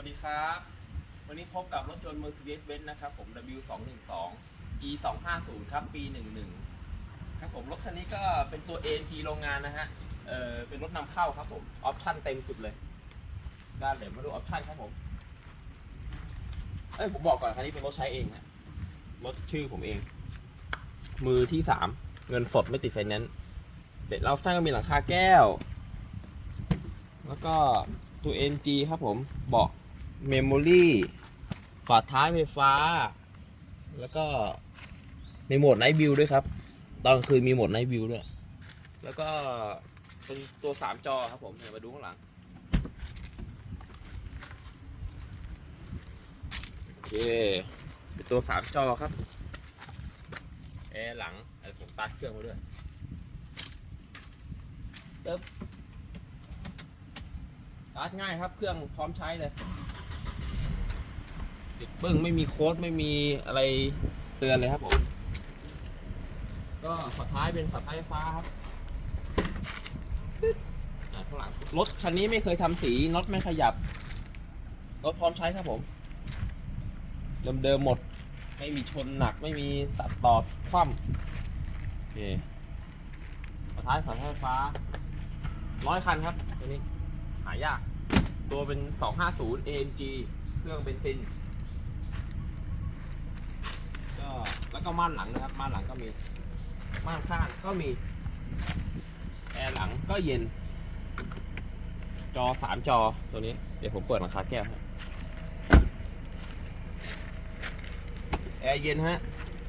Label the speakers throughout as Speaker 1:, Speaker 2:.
Speaker 1: วัสดีครับ วันนี้พบกับรถยนต์ Mercedes-Benz นะครับ ผม W212 E 250 ครับ ปี 11 ครับผม รถคันนี้ก็เป็นตัว AMG โรงงานนะฮะ เออเป็นรถนำเข้าครับผม ออปชั่นเต็มสุดเลย ด้านเดี๋ยวมาดูออปชั่นครับผม เอ้ย ผมบอกก่อนคันนี้เป็นรถใช้เองนะรถชื่อผมเอง มือที่สามเงินสดไม่ติดไฟแนนซ์เด็ดเราท่านก็มีหลังคาแก้ว แล้วก็ตัว NG ครับผมเบาะ เมมโมรี่ฝาท้ายไฟฟ้า แล้วก็ในโหมดไนท์วิวด้วยครับ ตอนคืนมีโหมดไนท์วิวด้วย แล้วก็เป็นตัว3จอครับผมเดี๋ยวมาดูข้างหลัง โอเค เป็นตัว3จอครับแอร์หลังเดี๋ยวผมตัดเครื่องมาด้วยตึ๊บตาร์ทง่ายครับ เครื่องพร้อมใช้เลย ติดปึ้งไม่มีโค้ดไม่มีอะไรเตือนเลยครับผม ก็ฝาท้ายเป็นฝาท้ายไฟฟ้าครับอะข้างหลังรถคันนี้ไม่เคยทำสีน็อตไม่ขยับรถพร้อมใช้ครับผม เดิมๆหมด ไม่มีชนหนักไม่มีตัดต่อคว่ำโอเคฝาท้ายฝาท้ายไฟฟ้าร้อยคันครับตัวนี้หายาก ตัวเป็น 250 AMG เครื่องเบนซิน ก็แล้วก็ม่านหลังนะครับม่านหลังก็มีม่านข้างก็มีแอร์หลังก็เย็น จอ3จอตัวนี้เดี๋ยวผมเปิดหลังคาแก้วให้แอร์เย็นฮะ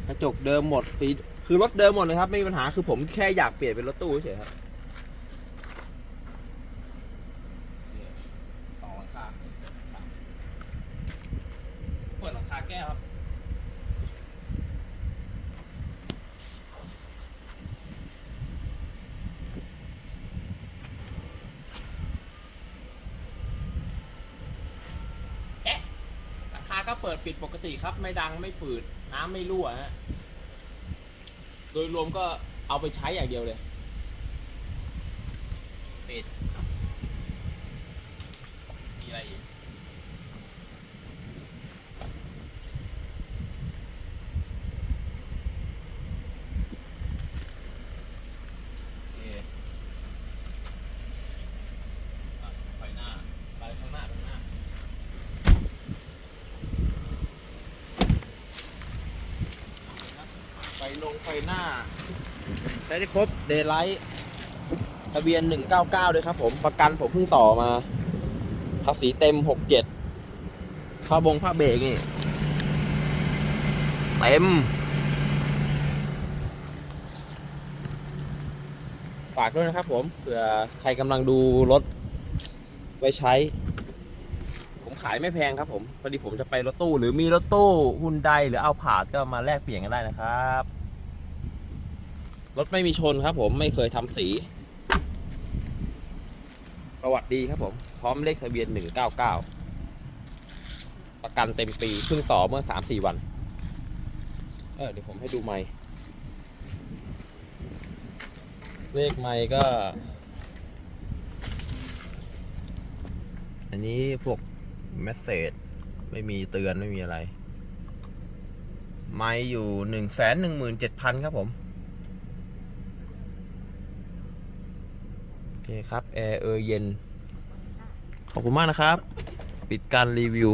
Speaker 1: กระจกเดิมหมดสีคือรถเดิมหมดเลยครับไม่มีปัญหาคือผมแค่อยากเปลี่ยนเป็นรถตู้เฉยครับสองหลังคาเปิดหลังคาแก้วครับ เอ๊ะ หลังคาก็ เปิดปิดปกติครับ ไม่ดังไม่ฝืด น้ำไม่รั่วฮะ โดยรวมก็เอาไปใช้อย่างเดียวเลย ปิด มีอะไรอีก โอเคอะไฟหน้าไปข้างหน้าไปข้างหน้า ไฟ ลงไฟหน้า ใช้ได้ครบเดย์ไลท์ทะเบียน 199 ด้วยครับผม ประกันผมเพิ่งต่อมา ภาษีเต็ม 67ผ้าบงผ้าเบรกนี่ เต็ม ฝากด้วยนะครับผมเผื่อใครกำลังดูรถไว้ใช้ ผมขายไม่แพงครับผมพอดีผมจะไปรถตู้ หรือมีรถตู้ฮุนไดหรือเอาผาดก็มาแลกเปลี่ยนกันได้นะครับ รถไม่มีชนครับผมไม่เคยทำสี ประวัติดีครับผม พร้อมเลขทะเบียน 199 ประกันเต็มปีเพิ่งต่อเมื่อ 3-4 วัน เออเดี๋ยวผมให้ดูไมค์เลขไมค์ก็ อันนี้พวกเมสเซจไม่มีเตือนไม่มีอะไร ไม่อยู่หนึ่งแสนหนึ่งหมื่นเจ็ดพันครับผม โอ เคครับ แอร์เออเย็น ขอบคุณมากนะครับ ปิดการรีวิว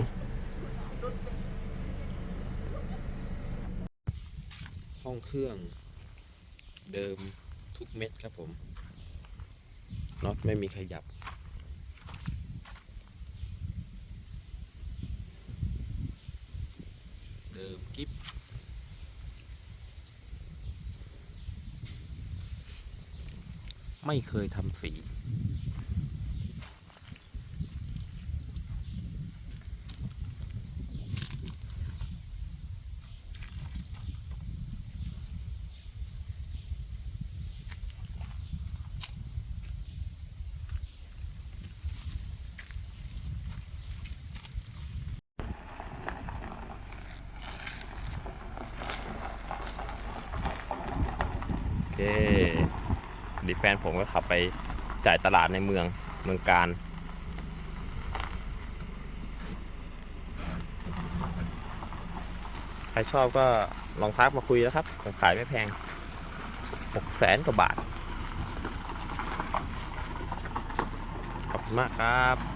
Speaker 1: ห้องเครื่องเดิมทุกเม็ดครับผมน็อตไม่มีขยับเดิมกิฟ ไม่เคยทำสีโอเค ดีแฟนผมก็ขับไปจ่ายตลาดในเมืองเมืองการใครชอบก็ลองทักมาคุยนะครับ ผมขายไม่แพงหกแสนกว่าบาท ขอบคุณมากครับ